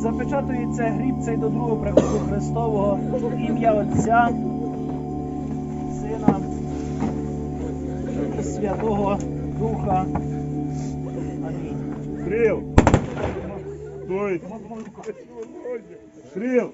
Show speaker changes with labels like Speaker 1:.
Speaker 1: Запечатується гріб цей до другого приходу Христового ім'я Отця, Сина і Святого Духа. Амінь.
Speaker 2: Крил! Стой! Крил!